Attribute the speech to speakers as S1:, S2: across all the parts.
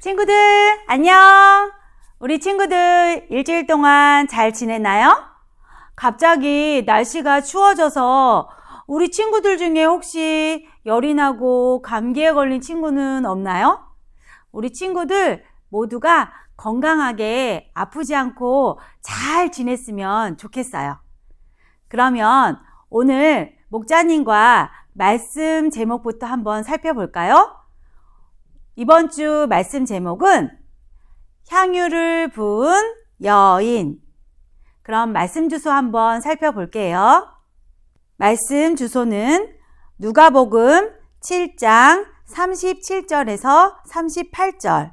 S1: 친구들, 안녕! 우리 친구들 일주일 동안 잘 지냈나요? 갑자기 날씨가 추워져서 우리 친구들 중에 혹시 열이 나고 감기에 걸린 친구는 없나요? 우리 친구들 모두가 건강하게 아프지 않고 잘 지냈으면 좋겠어요. 그러면 오늘 목자님과 말씀 제목부터 한번 살펴볼까요? 이번 주 말씀 제목은 향유를 부은 여인. 그럼 말씀 주소 한번 살펴볼게요. 말씀 주소는 누가복음 7장 37절에서 38절.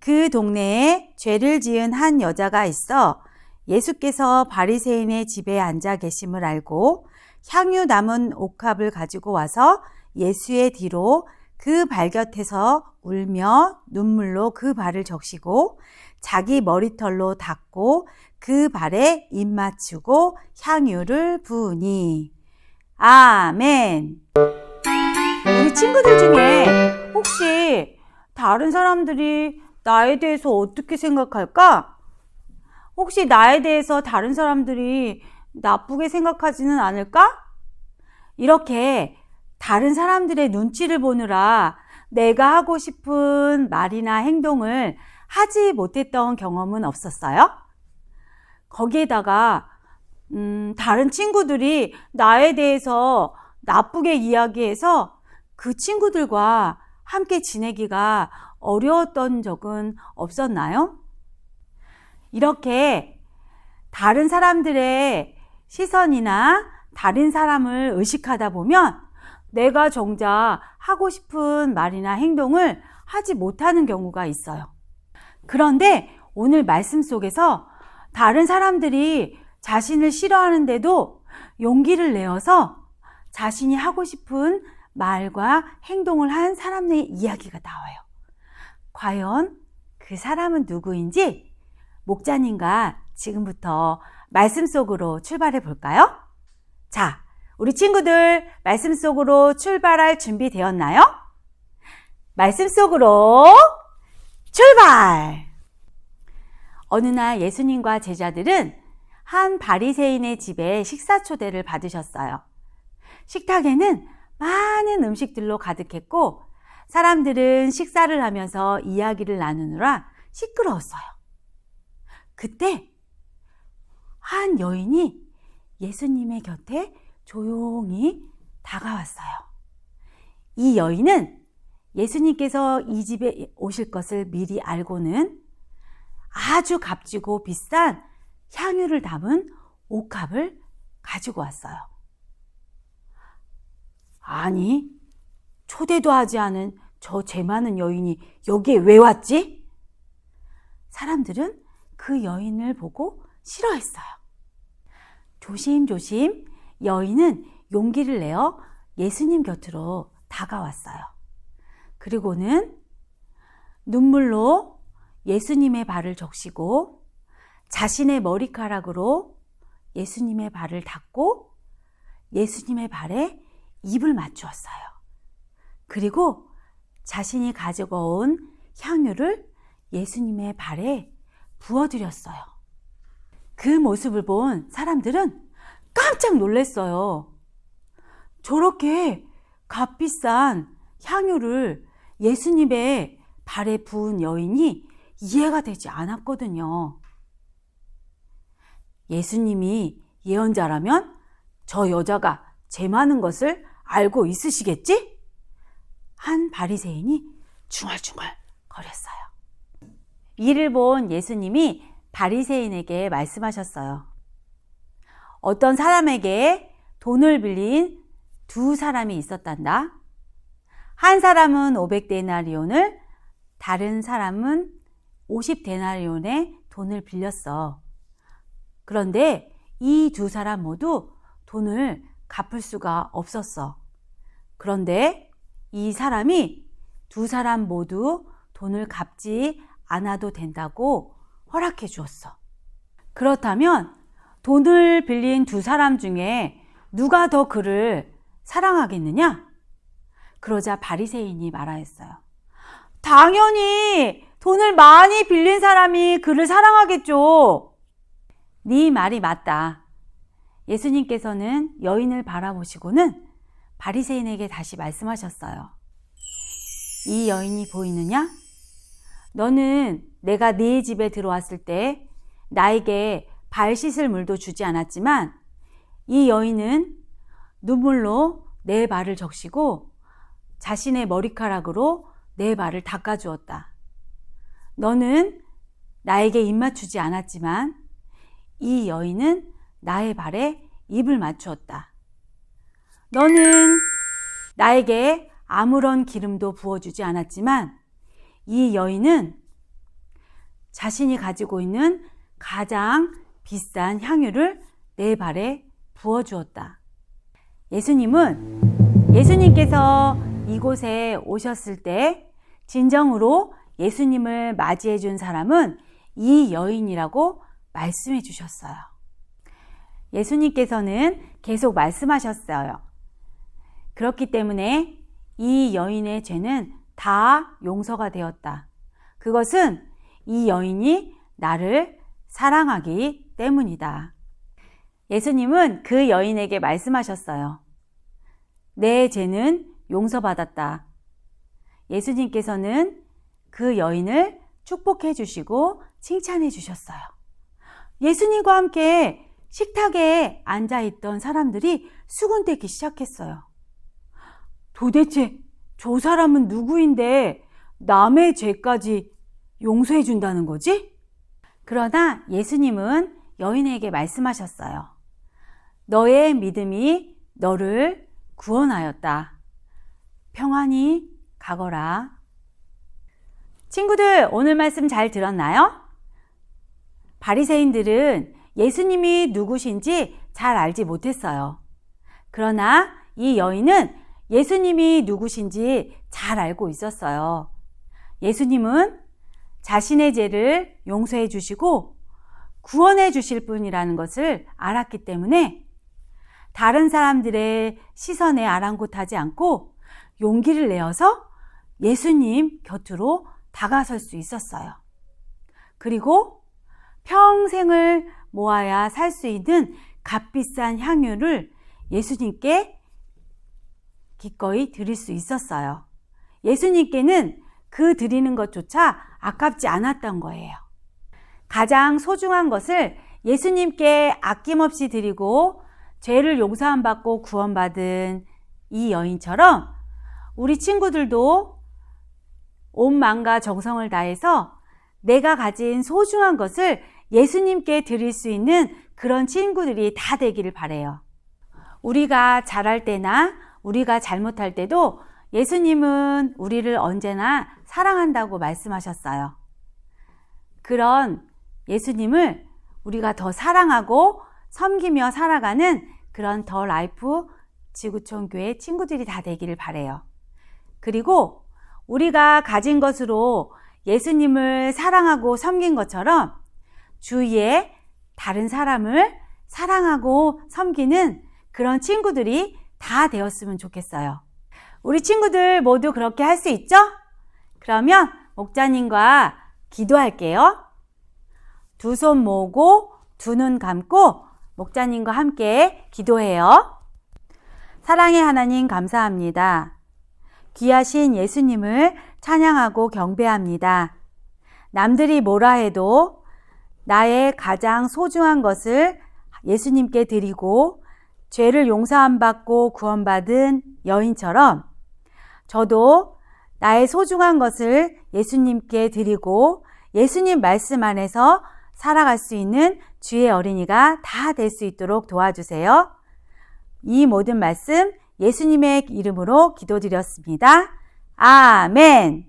S1: 그 동네에 죄를 지은 한 여자가 있어 예수께서 바리새인의 집에 앉아 계심을 알고 향유 남은 옥합을 가지고 와서 예수의 뒤로 그 발 곁에서 울며 눈물로 그 발을 적시고 자기 머리털로 닦고 그 발에 입 맞추고 향유를 부으니 아멘. 우리 친구들 중에 혹시 다른 사람들이 나에 대해서 어떻게 생각할까? 혹시 나에 대해서 다른 사람들이 나쁘게 생각하지는 않을까? 이렇게 다른 사람들의 눈치를 보느라 내가 하고 싶은 말이나 행동을 하지 못했던 경험은 없었어요? 거기에다가, 음, 다른 친구들이 나에 대해서 나쁘게 이야기해서 그 친구들과 함께 지내기가 어려웠던 적은 없었나요? 이렇게 다른 사람들의 시선이나 다른 사람을 의식하다 보면 내가 정작 하고 싶은 말이나 행동을 하지 못하는 경우가 있어요. 그런데 오늘 말씀 속에서 다른 사람들이 자신을 싫어하는데도 용기를 내어서 자신이 하고 싶은 말과 행동을 한 사람의 이야기가 나와요. 과연 그 사람은 누구인지 목자님과 지금부터 말씀 속으로 출발해 볼까요? 자, 우리 친구들 말씀 속으로 출발할 준비 되었나요? 말씀 속으로 출발! 어느 날 예수님과 제자들은 한 바리새인의 집에 식사 초대를 받으셨어요. 식탁에는 많은 음식들로 가득했고 사람들은 식사를 하면서 이야기를 나누느라 시끄러웠어요. 그때 한 여인이 예수님의 곁에 조용히 다가왔어요. 이 여인은 예수님께서 이 집에 오실 것을 미리 알고는 아주 값지고 비싼 향유를 담은 옥합을 가지고 왔어요. 아니, 초대도 하지 않은 저재 많은 여인이 여기에 왜 왔지? 사람들은 그 여인을 보고 싫어했어요. 조심조심 여인은 용기를 내어 예수님 곁으로 다가왔어요. 그리고는 눈물로 예수님의 발을 적시고 자신의 머리카락으로 예수님의 발을 닦고 예수님의 발에 입을 맞추었어요. 그리고 자신이 가지고 온 향유를 예수님의 발에 부어드렸어요. 그 모습을 본 사람들은 깜짝 놀랐어요. 저렇게 값비싼 향유를 예수님의 발에 부은 여인이 이해가 되지 않았거든요. 예수님이 예언자라면 저 여자가 재 많은 것을 알고 있으시겠지? 한 바리새인이 중얼중얼 거렸어요. 이를 본 예수님이 바리새인에게 말씀하셨어요. 어떤 사람에게 돈을 빌린 두 사람이 있었단다. 한 사람은 500데나리온을 다른 사람은 50데나리온의 돈을 빌렸어. 그런데 이 두 사람 모두 돈을 갚을 수가 없었어. 그런데 이 사람이 두 사람 모두 돈을 갚지 않아도 된다고 허락해 주었어. 그렇다면 돈을 빌린 두 사람 중에 누가 더 그를 사랑하겠느냐? 그러자 바리새인이 말하였어요. 당연히 돈을 많이 빌린 사람이 그를 사랑하겠죠. 네 말이 맞다. 예수님께서는 여인을 바라보시고는 바리새인에게 다시 말씀하셨어요. 이 여인이 보이느냐? 너는 내가 네 집에 들어왔을 때 나에게 발 씻을 물도 주지 않았지만 이 여인은 눈물로 내 발을 적시고 자신의 머리카락으로 내 발을 닦아주었다. 너는 나에게 입 맞추지 않았지만 이 여인은 나의 발에 입을 맞추었다. 너는 나에게 아무런 기름도 부어주지 않았지만 이 여인은 자신이 가지고 있는 가장 비싼 향유를 내 발에 부어주었다. 예수님은 예수님께서 이곳에 오셨을 때 진정으로 예수님을 맞이해 준 사람은 이 여인이라고 말씀해 주셨어요. 예수님께서는 계속 말씀하셨어요. 그렇기 때문에 이 여인의 죄는 다 용서가 되었다. 그것은 이 여인이 나를 사랑하기 때문이다. 예수님은 그 여인에게 말씀하셨어요. 내 죄는 용서받았다. 예수님께서는 그 여인을 축복해 주시고 칭찬해 주셨어요. 예수님과 함께 식탁에 앉아 있던 사람들이 수군대기 시작했어요. 도대체 저 사람은 누구인데 남의 죄까지 용서해 준다는 거지? 그러나 예수님은 여인에게 말씀하셨어요. 너의 믿음이 너를 구원하였다. 평안히 가거라. 친구들, 오늘 말씀 잘 들었나요? 바리새인들은 예수님이 누구신지 잘 알지 못했어요. 그러나 이 여인은 예수님이 누구신지 잘 알고 있었어요. 예수님은 자신의 죄를 용서해 주시고 구원해 주실 분이라는 것을 알았기 때문에 다른 사람들의 시선에 아랑곳하지 않고 용기를 내어서 예수님 곁으로 다가설 수 있었어요. 그리고 평생을 모아야 살 수 있는 값비싼 향유를 예수님께 기꺼이 드릴 수 있었어요. 예수님께는 그 드리는 것조차 아깝지 않았던 거예요. 가장 소중한 것을 예수님께 아낌없이 드리고 죄를 용서함 받고 구원받은 이 여인처럼 우리 친구들도 온 마음과 정성을 다해서 내가 가진 소중한 것을 예수님께 드릴 수 있는 그런 친구들이 다 되기를 바래요. 우리가 잘할 때나 우리가 잘못할 때도 예수님은 우리를 언제나 사랑한다고 말씀하셨어요. 그런 예수님을 우리가 더 사랑하고 섬기며 살아가는 그런 더 라이프 지구촌 교회 친구들이 다 되기를 바래요. 그리고 우리가 가진 것으로 예수님을 사랑하고 섬긴 것처럼 주위에 다른 사람을 사랑하고 섬기는 그런 친구들이 다 되었으면 좋겠어요. 우리 친구들 모두 그렇게 할 수 있죠? 그러면 목자님과 기도할게요. 두 손 모으고 두 눈 감고 목자님과 함께 기도해요. 사랑의 하나님 감사합니다. 귀하신 예수님을 찬양하고 경배합니다. 남들이 뭐라 해도 나의 가장 소중한 것을 예수님께 드리고 죄를 용서함 받고 구원받은 여인처럼 저도 나의 소중한 것을 예수님께 드리고 예수님 말씀 안에서 살아갈 수 있는 주의 어린이가 다 될 수 있도록 도와주세요. 이 모든 말씀 예수님의 이름으로 기도드렸습니다. 아멘.